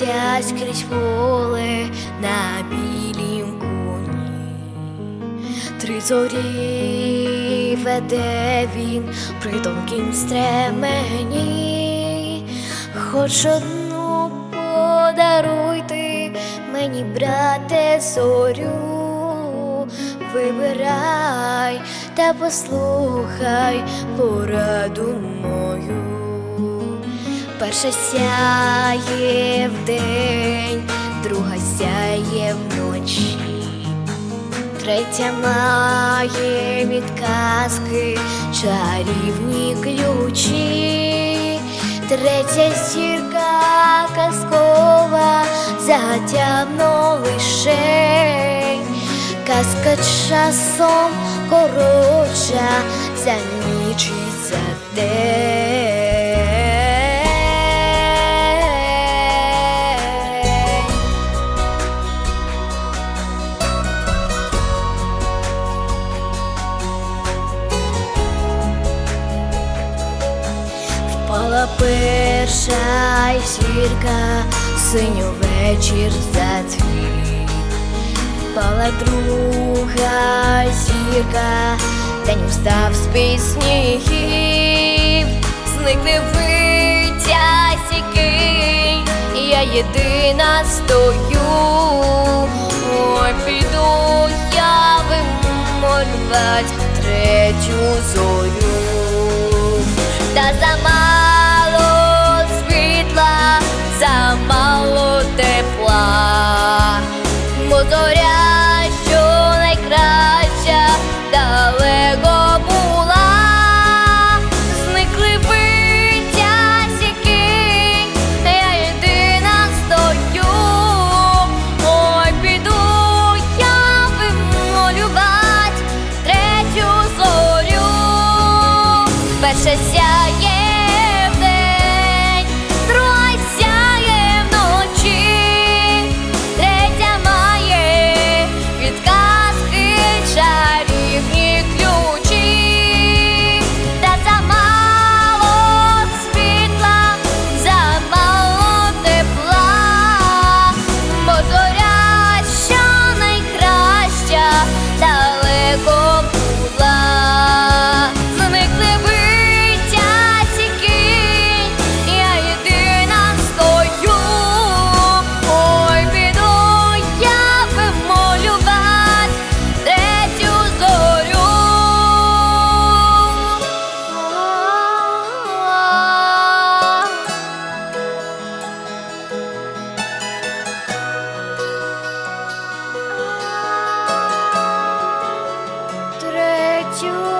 летять крізь поле на білім коні. Три зорі веде він при тонкім стремені, хоч одну подаруйте мені, брате, зорю, вибирай та послухай пораду мою. Перша сяє вдень, друга сяє вночі. Третя має від казки чарівні ключі, третя зірка казкова затямно лише, казка часом коротша за ніч і за Перша зірка, синю вечір зацвіт. Впала друга зірка, день устав з піснів, зникне виття сіки, я єдина стою, ой, піду я вимолювать третю зорю. Та замало замало тепла, бо зоря, що найкраща, далеко була, зникли биття сіки, я єдина стою, ой, піду я вимолювать третю зорю. Перша Третю